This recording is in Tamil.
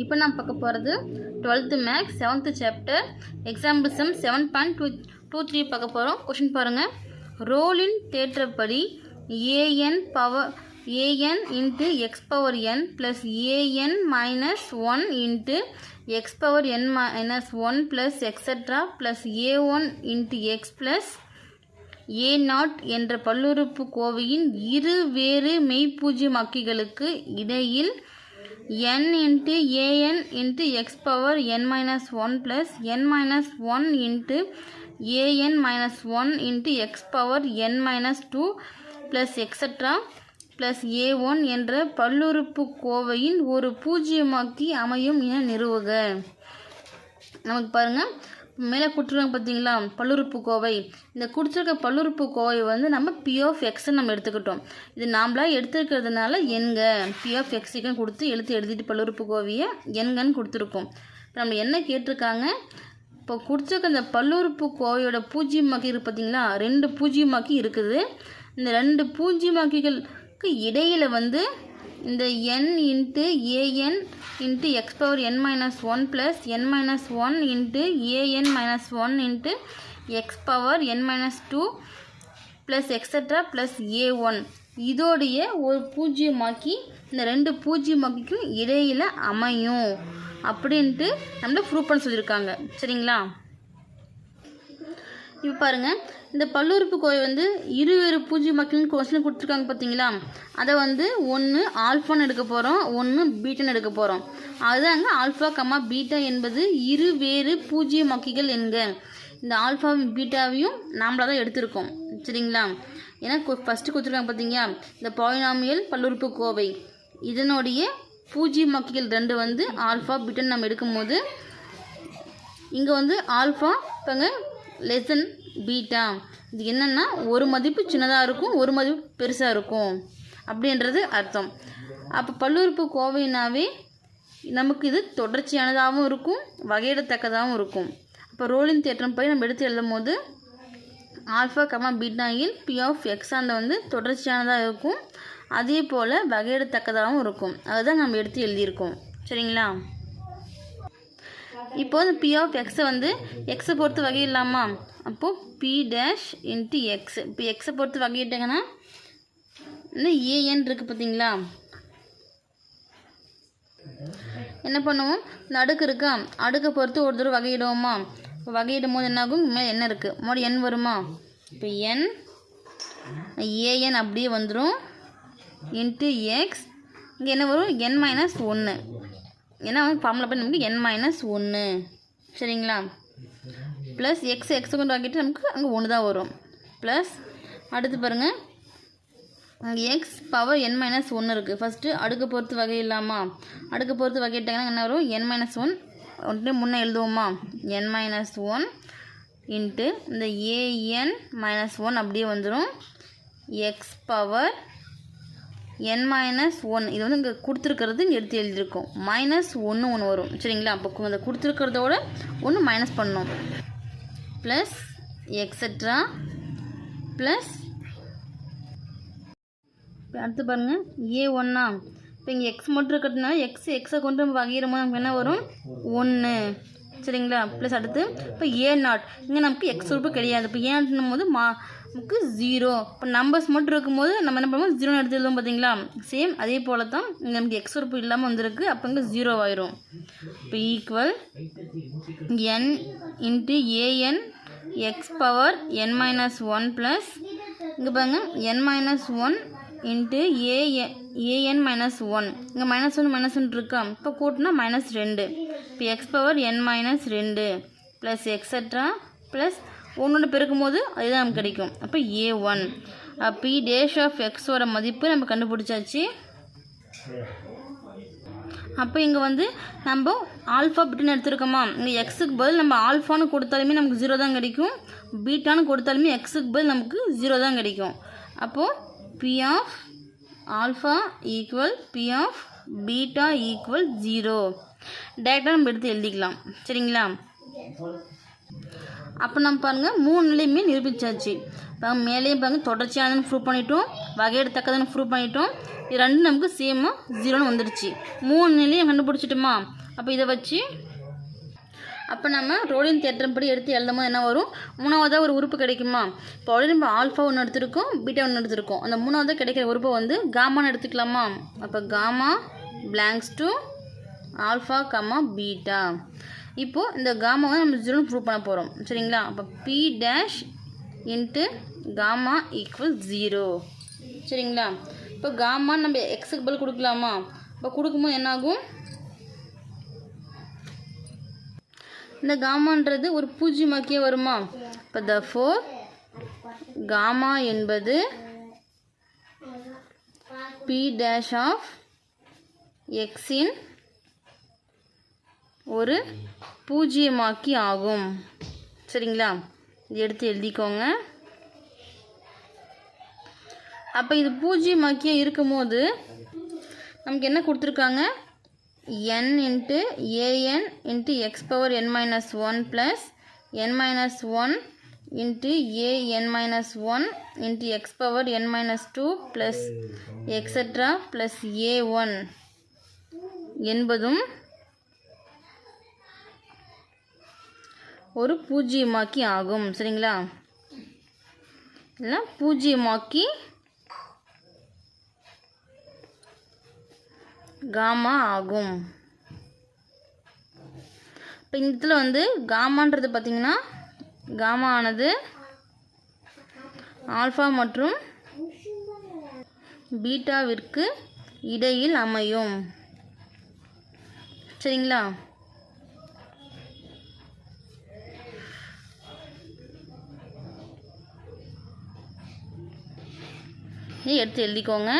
இப்போ நான் பார்க்க போகிறது twelfth maths seventh chapter. Example sum seven point two two three பார்க்க போகிறோம். கொஷின் பாருங்கள் ரோலின் தேற்றப்படி A N power A N into X power N plus A N minus one into X power N minus one plus extra plus A one into X plus A nought என்ற பல்லுறுப்பு கோவையின் இரு வேறு மெய்ப்பூஜ்யமாக்கிகளுக்கு இடையில் n into A N into X power N minus one plus N minus one into A N minus one into X power N minus two plus extra plus A one என்ற பல்லுறுப்பு கோவையின் ஒரு பூஜ்ஜியமாக்கி அமையும் என நிறுவுக. நமக்கு பாருங்கள் மேலே கொடுத்துருக்காங்க பார்த்தீங்களா? பல்லுறுப்புக்கோவை இந்த கொடுத்துருக்க பல்லுறுப்புக்கோவை வந்து நம்ம பி ஆஃப் எக்ஸ்ன்னு நம்ம எடுத்துக்கிட்டோம். இது நாம்ளாக எடுத்துருக்கிறதுனால எண்க பி ஆஃப் எக்ஸுக்குன்னு கொடுத்து எழுத்து எழுதிட்டு பல்லுறுப்புக்கோவையை எண்கன்னு கொடுத்துருக்கோம். இப்போ நம்ம என்ன கேட்டிருக்காங்க? இப்போ கொடுத்துருக்க இந்த பல்லுறுப்பு கோவையோட பூஜ்ஜியமாக்கி இருக்குது பார்த்தீங்களா? ரெண்டு பூஜ்ஜியமாக்கி இருக்குது. இந்த ரெண்டு பூஜ்ஜியமாக்கிகளுக்கு இடையில் வந்து இந்த n into A N into X power N minus one plus N minus one into A N minus one into X power N minus two plus extra plus A one இதோடைய ஒரு பூஜ்ஜியமாக்கி இந்த ரெண்டு பூஜ்ஜியமாக்கிக்கும் இடையில் அமையும். அப்படின்ட்டு நம்மள ப்ரூவ் பண்ண சொல்லியிருக்காங்க. சரிங்களா? இப்போ பாருங்கள் இந்த பல்லுறுப்புக்கோவை வந்து இருவேறு பூஜ்ஜிய மக்களின் கொஸ்டின் கொடுத்துருக்காங்க பார்த்தீங்களா அதை வந்து ஒன்று ஆல்ஃபான்னு எடுக்க போகிறோம் ஒன்று பீட்டான்னு எடுக்க போகிறோம் அதுதாங்க ஆல்ஃபா கம்மா பீட்டா என்பது இரு வேறு பூஜ்ஜிய மக்கிகள் என்க. இந்த ஆல்ஃபா பீட்டாவையும் நாம்ளாக தான் எடுத்திருக்கோம். சரிங்களா? ஏன்னா ஃபஸ்ட்டு கொடுத்துருக்காங்க பார்த்தீங்க இந்த பாலினாமியல் பல்லுறுப்புக்கோவை இதனுடைய பூஜ்ஜிய மக்கிகள் ரெண்டு வந்து ஆல்ஃபா பீட்டான்னு நம்ம எடுக்கும்போது இங்கே வந்து ஆல்ஃபா இப்போங்க லெசன் பீட்டா இது என்னென்னா ஒரு மதிப்பு சின்னதாக இருக்கும் ஒரு மதிப்பு பெருசாக இருக்கும். அப்படின்றது அர்த்தம். அப்போ பல்லுறுப்பு கோவைனாவே நமக்கு இது தொடர்ச்சியானதாகவும் இருக்கும் வகையிடத்தக்கதாகவும் இருக்கும். அப்போ ரோலின் தேற்றம் போய் நம்ம எடுத்து எழுதும் போது ஆல்ஃபா கமா பீட்டாயில் பி ஆஃப் எக்ஸாந்த வந்து தொடர்ச்சியானதாக இருக்கும். அதே போல் வகையிடத்தக்கதாகவும் இருக்கும். அதுதான் நம்ம எடுத்து எழுதியிருக்கோம். சரிங்களா? இப்போ பி ஆஃப் எக்ஸை வந்து எக்ஸை பொறுத்து வகையிடலாமா அப்போது பி டேஷ் இன்ட்டு எக்ஸ் இப்போ எக்ஸை பொறுத்து வகையிட்டாங்கன்னா வந்து ஏஎன் இருக்குது பார்த்தீங்களா? என்ன பண்ணுவோம்? இந்த அடுக்கு இருக்கா? அடுக்கை பொறுத்து ஒரு தடவை வகையிடுவோமா? இப்போ வகையிடும் போது என்னாகும்? மேலே என்ன இருக்குது மறுபடியும் என் வருமா? இப்போ என் ஏஎன் அப்படியே வந்துடும் இன்ட்டு எக்ஸ் இங்கே என்ன வரும்? என் மைனஸ் ஒன்று ஏன்னா வந்து ஃபார்முலா பண்ணி நமக்கு என் மைனஸ் ஒன்று சரிங்களா? ப்ளஸ் எக்ஸ் எக்ஸ் கொண்டு வாங்கிட்டு நமக்கு அங்கே ஒன்று தான் வரும். ப்ளஸ் அடுத்து பாருங்கள் அங்கே எக்ஸ் பவர் என் மைனஸ் ஒன்று இருக்குது ஃபஸ்ட்டு அடுக்கு பொறுத்து வகை இல்லாமா? அடுக்கு பொறுத்து வகையிட்டாங்கன்னா என்ன வரும்? என் மைனஸ் ஒன் வந்துட்டு முன்னே எழுதுவோமா? என் மைனஸ் ஒன் இன்ட்டு இந்த ஏஎன் மைனஸ் ஒன் அப்படியே வந்துடும் X power N minus one இது வந்து இங்கே கொடுத்துருக்கிறது எடுத்து எழுதியிருக்கோம். மைனஸ் ஒன்று ஒன்று வரும். சரிங்களா? அப்போ அந்த கொடுத்துருக்கிறதோட ஒன்று மைனஸ் பண்ணும் ப்ளஸ் எக்ஸட்ரா ப்ளஸ் அடுத்து பாருங்கள் ஏ ஒன்றா இப்போ இங்கே எக்ஸ் மட்டும் இருக்கிறதுனால எக்ஸ் எக்ஸை கொண்டு நம்ம வகையிடும் போது நமக்கு என்ன வரும்? ஒன்று சரிங்களா? ப்ளஸ் அடுத்து இப்போ ஏ நாட் இங்கே நமக்கு எக்ஸ் உறுப்பு கிடையாது. இப்போ ஏன்னும் போது மா நமக்கு ஜீரோ இப்போ நம்பர்ஸ் மட்டும் இருக்கும்போது நம்ம என்ன பண்ணுவோம்? ஜீரோன்னு எடுத்து எழுதுவோம் பார்த்தீங்களா சேம் அதே போல் தான் இங்கே நமக்கு எக்ஸ் உறுப்பு இல்லாமல் வந்திருக்கு. அப்போ இங்கே ஜீரோ ஆயிரும். இப்போ equal N into A N X power N minus one plus இங்கே பாருங்க N minus one into A N A N minus one இங்கே மைனஸ் ஒன் மைனஸ் ஒன் இருக்கா? இப்போ கூட்டினா மைனஸ் ரெண்டு. இப்போ எக்ஸ் பவர் என் மைனஸ் ரெண்டு ப்ளஸ் எக்ஸட்ரா ப்ளஸ் ஒன்று பெருக்கும்போது அதுதான் நமக்கு கிடைக்கும். அப்போ A one P dash of எக்ஸோட மதிப்பு நம்ம கண்டுபிடிச்சாச்சு. அப்போ இங்கே வந்து நம்ம ஆல்ஃபா பிட்டுன்னு எடுத்துருக்கோமா? இங்கே எக்ஸுக்கு பதில் நம்ம ஆல்ஃபான்னு கொடுத்தாலுமே நமக்கு ஜீரோ தான் கிடைக்கும். பீட்டான்னு கொடுத்தாலுமே எக்ஸுக்கு பதில் நமக்கு ஜீரோ தான் கிடைக்கும். அப்போது P of alpha equal P of beta equal zero டேரெக்டாக நம்ம எடுத்து எழுதிக்கலாம். சரிங்களா? அப்போ நம்ம பாருங்கள் மூணு நிலையுமே நிரூபிச்சாச்சு. இப்போ மேலேயும் பாருங்கள் தொடர்ச்சியானதுன்னு ப்ரூவ் பண்ணிட்டோம். வகையிடத்தக்கதுன்னு ப்ரூவ் பண்ணிட்டோம். இது ரெண்டும் நமக்கு சேமாக ஜீரோன்னு வந்துடுச்சு. மூணு நிலையும் கண்டுபிடிச்சிட்டோமா? அப்போ இதை வச்சு அப்போ நம்ம ரோலின் தேற்றம் படி எடுத்து எழுதும் போது என்ன வரும்? மூணாவதாக ஒரு உறுப்பு கிடைக்குமா? இப்போ ஆல்ரெடி நம்ம ஆல்ஃபா ஒன்று எடுத்திருக்கோம் பீட்டா ஒன்று எடுத்திருக்கோம். அந்த மூணாவதாக கிடைக்கிற உறுப்பை வந்து காமான்னு எடுத்துக்கலாமா? அப்போ gamma belongs to alpha comma beta இப்போது இந்த காமாவை நம்ம ஜீரோன்னு ப்ரூவ் பண்ண போகிறோம் சரிங்களா? அப்போ P dash into gamma equal zero சரிங்களா? இப்போ காமா நம்ம எக்ஸுக்கு பதில் கொடுக்கலாமா? இப்போ கொடுக்கும்போது என்னாகும்? இந்த காமான்றது ஒரு பூஜ்ஜியமாக்கியே வருமா? இப்போ த ஃபோர் காமா என்பது பி டேஷ் ஆஃப் எக்ஸின் ஒரு பூஜ்ஜியமாக்கி ஆகும். சரிங்களா? இது எடுத்து எழுதிக்கோங்க. அப்போ இது பூஜ்ஜியமாக்கியாக இருக்கும்போது நமக்கு என்ன கொடுத்துருக்காங்க? n into A N into X power N minus one plus N minus one into A N minus one into X power N minus two plus extra plus A one என்பதும் ஒரு பூஜ்ஜியமாக்கி ஆகும். சரிங்களா? இல்லை பூஜ்ஜியமாக்கி காமா ஆகும். இப்போ இந்த இடத்துல வந்து காமான்றது பார்த்திங்கன்னா காமா ஆனது ஆல்ஃபா மற்றும் பீட்டாவிற்கு இடையில் அமையும். சரிங்களா? எடுத்து எழுதிக்கோங்க.